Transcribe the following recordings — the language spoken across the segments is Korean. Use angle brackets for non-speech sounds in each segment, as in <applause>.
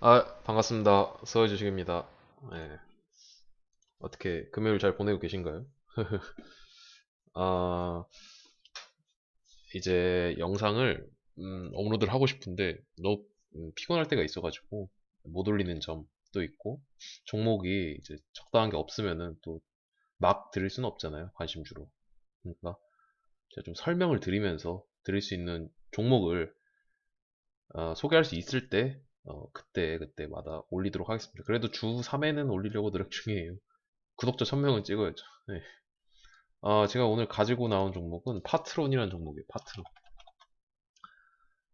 아, 반갑습니다. 서해 주식입니다. 예. 어떻게 금요일 잘 보내고 계신가요? <laughs> 아, 이제 영상을 음, 업로드를 하고 싶은데 너무 음, 피곤할 때가 있어가지고 못 올리는 점도 있고 종목이 이제 적당한 게 없으면은 또 막 드릴 수는 없잖아요. 관심주로. 그러니까 제가 좀 설명을 드리면서 드릴 수 있는 종목을 어, 소개할 수 있을 때 어, 그때 그때마다 올리도록 하겠습니다. 그래도 주 3회는 올리려고 노력 중이에요. 구독자 1000명은 찍어야죠. 네. 어, 제가 오늘 가지고 나온 종목은 파트론이라는 종목이에요. 파트론.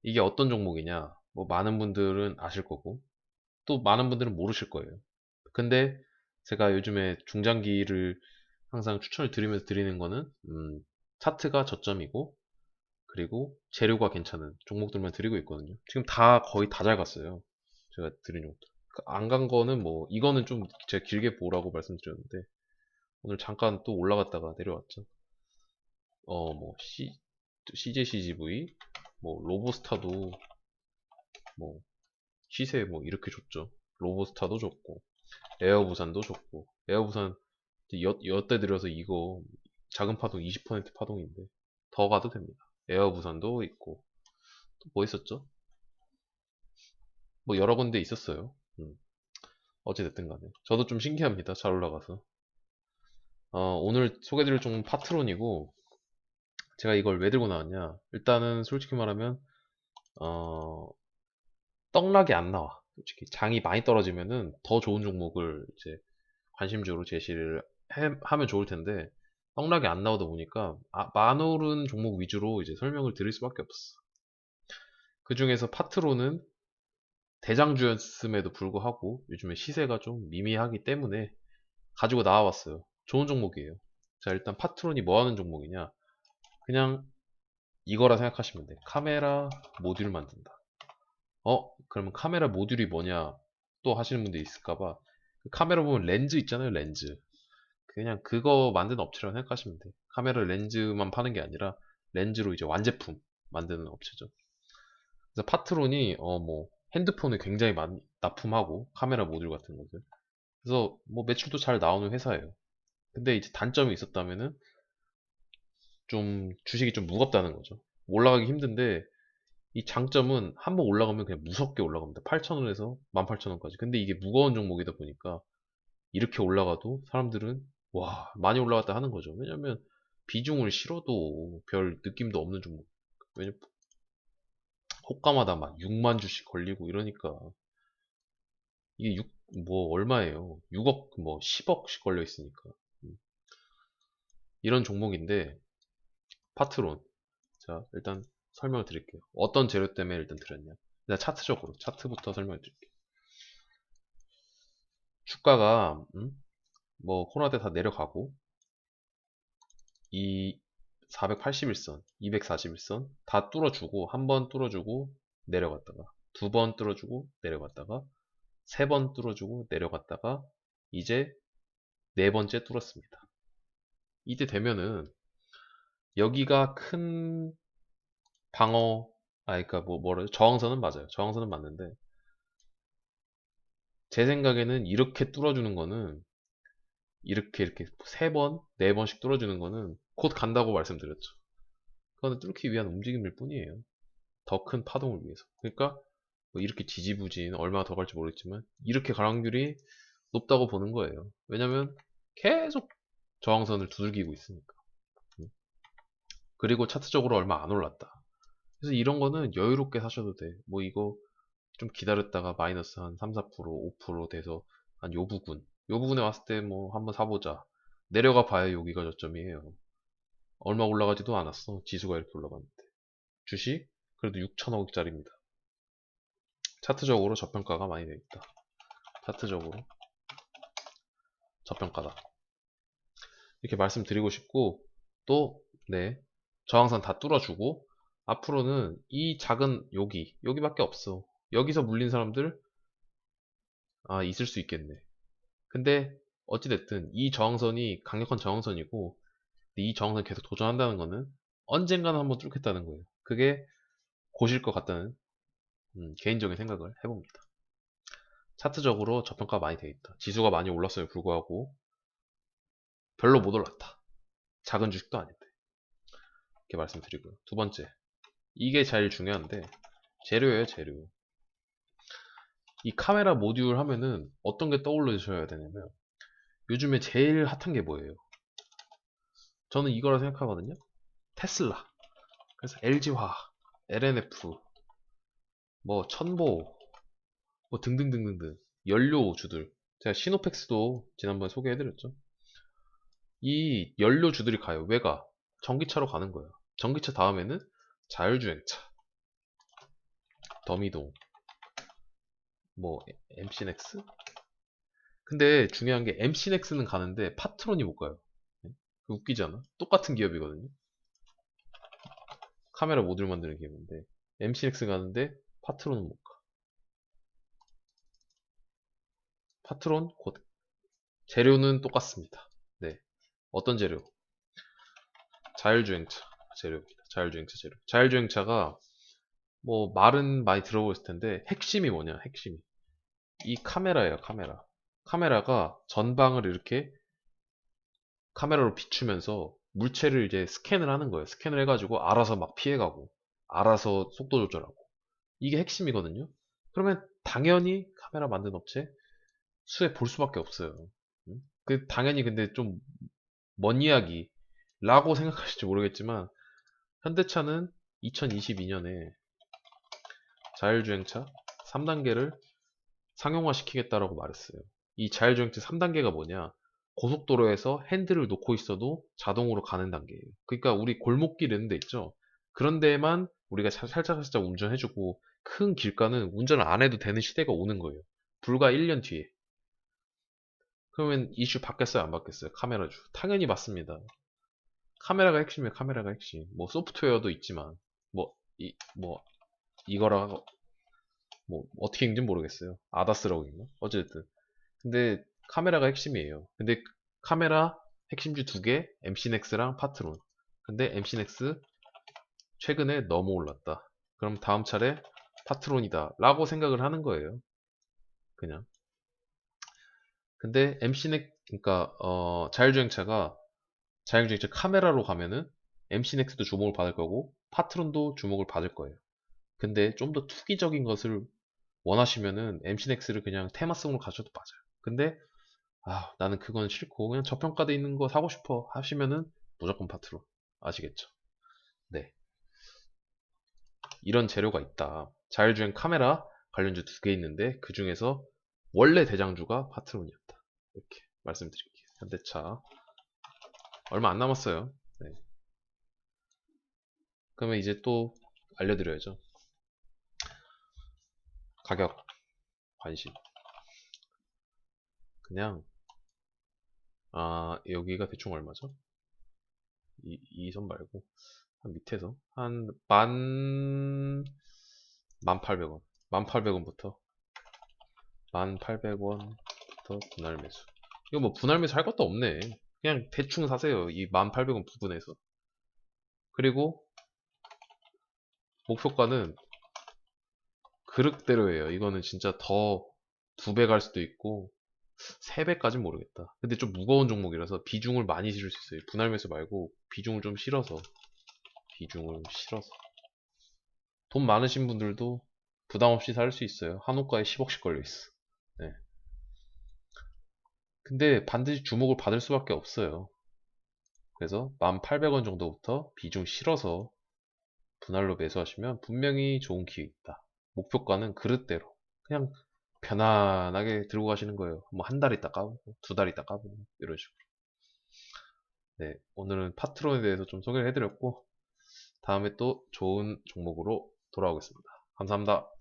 이게 어떤 종목이냐? 뭐 많은 분들은 아실 거고 또 많은 분들은 모르실 거예요. 근데 제가 요즘에 중장기를 항상 추천을 드리면서 드리는 거는 음, 차트가 저점이고 그리고 재료가 괜찮은 종목들만 드리고 있거든요. 지금 다 거의 다 잘 갔어요. 제가 드린 종목들. 안 간 거는 뭐 이거는 좀 제가 길게 보라고 말씀드렸는데 오늘 잠깐 또 올라갔다가 내려왔죠. 어 뭐 CJCGV 뭐 로보스타도 뭐 시세 뭐 이렇게 줬죠. 로보스타도 좋고 에어부산도 좋고 에어부산 여, 여때 들여서 이거 작은 파동 20% 파동인데 더 가도 됩니다. 에어부산도 있고 또 뭐 있었죠? 뭐 여러 군데 있었어요. 음. 어찌됐든 간에 저도 좀 신기합니다. 잘 올라가서 어, 오늘 소개드릴 종목은 파트론이고 제가 이걸 왜 들고 나왔냐 일단은 솔직히 말하면 어, 떡락이 안 나와 솔직히 장이 많이 떨어지면은 더 좋은 종목을 이제 관심주로 제시를 해- 하면 좋을 텐데 떡락이 안 나오다 보니까 아, 만오른 종목 위주로 이제 설명을 드릴 수밖에 없어. 그 중에서 파트로는 대장주였음에도 불구하고 요즘에 시세가 좀 미미하기 때문에 가지고 나와봤어요. 좋은 종목이에요. 자, 일단 파트론이 뭐 하는 종목이냐? 그냥 이거라 생각하시면 돼. 카메라 모듈 만든다. 어? 그러면 카메라 모듈이 뭐냐? 또 하시는 분들 있을까봐. 그 카메라 보면 렌즈 있잖아요, 렌즈. 그냥 그거 만드는 업체라고 생각하시면 돼. 카메라 렌즈만 파는 게 아니라 렌즈로 이제 완제품 만드는 업체죠. 그래서 파트론이 어 뭐 핸드폰을 굉장히 많이 납품하고 카메라 모듈 같은 것들. 그래서 뭐 매출도 잘 나오는 회사예요. 근데 이제 단점이 있었다면은 좀 주식이 좀 무겁다는 거죠. 올라가기 힘든데 이 장점은 한번 올라가면 그냥 무섭게 올라갑니다. 8,000원에서 18,000원까지. 근데 이게 무거운 종목이다 보니까 이렇게 올라가도 사람들은 와 많이 올라갔다 하는 거죠. 왜냐면 비중을 실어도 별 느낌도 없는 종목. 왜냐면 호가마다 막 6만 주씩 걸리고 이러니까 이게 6, 뭐 얼마예요? 6억 뭐 10억씩 걸려 있으니까 음. 이런 종목인데 파트론 자 일단 설명을 드릴게요. 어떤 재료 때문에 일단 드렸냐? 일단 차트적으로 차트부터 설명을 드릴게요. 주가가 음? 뭐 코로나 때 다 내려가고 이 481선, 241선 다 뚫어주고 한 번 뚫어주고 내려갔다가 두 번 뚫어주고 내려갔다가 세 번 뚫어주고 내려갔다가 이제 네 번째 뚫었습니다. 이때 되면은 여기가 큰 방어 아 그러니까 뭐 뭐라 저항선은 맞아요. 저항선은 맞는데 제 생각에는 이렇게 뚫어주는 거는 이렇게 이렇게 세 번, 네 번씩 뚫어주는 거는 곧 간다고 말씀드렸죠. 그거는 뚫기 위한 움직임일 뿐이에요. 더 큰 파동을 위해서. 그러니까 뭐 이렇게 지지부진 얼마나 더 갈지 모르겠지만 이렇게 갈 확률이 높다고 보는 거예요. 왜냐면 계속 저항선을 두들기고 있으니까. 음. 그리고 차트적으로 얼마 안 올랐다. 그래서 이런 거는 여유롭게 사셔도 돼. 뭐 이거 좀 기다렸다가 마이너스 한 3, 4%, 5% 돼서 한 요 부분 요 부분에 왔을 때 뭐 한번 사보자. 내려가 봐야 여기가 저점이에요. 얼마 올라가지도 않았어. 지수가 이렇게 올라갔는데. 주식? 그래도 6천억짜리입니다. 차트적으로 저평가가 많이 되어 있다. 차트적으로. 저평가다. 이렇게 말씀드리고 싶고 또 네. 저항선 다 뚫어주고 앞으로는 이 작은 여기 여기밖에 없어. 여기서 물린 사람들 아 있을 수 있겠네 근데 어찌됐든 이 저항선이 강력한 저항선이고 이 저항선 계속 도전한다는 거는 언젠가는 한번 뚫겠다는 거예요 그게 곧일 것 같다는 음, 개인적인 생각을 해봅니다 차트적으로 저평가 많이 돼 있다. 지수가 많이 올랐어요. 불구하고 별로 못 올랐다. 작은 주식도 아닌데. 이렇게 말씀드리고요. 두 번째. 이게 제일 중요한데 재료예요, 재료. 이 카메라 모듈 하면은 어떤 게 떠올르셔야 되냐면 요즘에 제일 핫한 게 뭐예요? 저는 이거라 생각하거든요. 테슬라. 그래서 LG화, LNF, 뭐 천보, 뭐 등등등등등 연료주들. 제가 시노펙스도 지난번에 소개해드렸죠. 이 연료주들이 가요. 왜 가? 전기차로 가는 거예요. 전기차 다음에는 자율주행차, 더미동, 뭐 MC넥스? 근데 중요한 게 MC넥스는 가는데 파트론이 못 가요. 네? 웃기지 않아? 똑같은 기업이거든요. 카메라 모듈 만드는 기업인데 MC넥스 가는데 파트론은 못 가. 파트론 곧 재료는 똑같습니다. 네. 어떤 재료? 자율주행차 재료입니다. 자율주행차 재료. 자율주행차가 뭐 말은 많이 들어보셨을 텐데 핵심이 뭐냐? 핵심이 이 카메라예요. 카메라. 카메라가 전방을 이렇게 카메라로 비추면서 물체를 이제 스캔을 하는 거예요. 스캔을 해가지고 알아서 막 피해가고 알아서 속도 조절하고 이게 핵심이거든요. 그러면 당연히 카메라 만든 업체 수에 볼 수밖에 없어요. 음? 그 당연히 근데 좀 먼 이야기라고 생각하실지 모르겠지만 현대차는 2022년에 자율주행차 3단계를 상용화시키겠다라고 말했어요. 이 자율주행차 3단계가 뭐냐? 고속도로에서 핸들을 놓고 있어도 자동으로 가는 단계예요. 그러니까 우리 골목길 이런 데 있죠? 그런 데에만 우리가 살짝살짝 운전해주고 큰 길가는 운전을 안 해도 되는 시대가 오는 거예요. 불과 1년 뒤에. 그러면 이슈 바뀌었어요? 안 바뀌었어요? 카메라 주. 당연히 맞습니다. 카메라가 핵심이에요. 카메라가 핵심. 뭐 소프트웨어도 있지만 뭐 이 뭐 이거라 뭐 어떻게 읽는지 모르겠어요. 아다스라고 읽나? 어쨌든. 근데 카메라가 핵심이에요. 근데 카메라 핵심주 두 개, MC넥스랑 파트론. 근데 MC넥스 최근에 너무 올랐다. 그럼 다음 차례 파트론이다. 라고 생각을 하는 거예요. 그냥. 근데 MC넥, 그러니까 어, 자율주행차가 자율주행차 카메라로 가면은 MC넥스도 주목을 받을 거고 파트론도 주목을 받을 거예요. 근데 좀 더 투기적인 것을 원하시면은 MC넥스를 그냥 테마성으로 가셔도 맞아요. 근데 아 나는 그건 싫고 그냥 저평가돼 있는 거 사고 싶어 하시면은 무조건 파트론 아시겠죠? 네 이런 재료가 있다. 자율주행 카메라 관련주 두 개 있는데 그 중에서 원래 대장주가 파트론이었다. 이렇게 말씀드릴게요. 현대차 얼마 안 남았어요. 네. 그러면 이제 또 알려드려야죠. 가격, 관심. 그냥 아 여기가 대충 얼마죠? 이선 말고 한 밑에서 한 만, 만 팔백 원만 팔백 원부터 만 팔백 원 부터 분할 매수. 이거 뭐 분할 매수 할 것도 없네. 그냥 대충 사세요. 이 1800원 부분에서. 그리고 목표가는 그릇대로예요. 이거는 진짜 더 두 배 갈 수도 있고 세 배까진 모르겠다. 근데 좀 무거운 종목이라서 비중을 많이 실을 수 있어요. 분할 매수 말고 비중을 좀 실어서 비중을 실어서 돈 많으신 분들도 부담 없이 살 수 있어요. 한호가에 10억씩 걸려 있어. 네. 근데 반드시 주목을 받을 수밖에 없어요. 그래서 1800원 정도부터 비중 실어서 분할로 매수하시면 분명히 좋은 기회 있다. 목표가는 그릇대로 그냥 편안하게 들고 가시는 거예요. 뭐 한 달 있다 까보고 두 달 있다 까보고 이런 식으로. 네, 오늘은 파트론에 대해서 좀 소개를 해드렸고 다음에 또 좋은 종목으로 돌아오겠습니다. 감사합니다.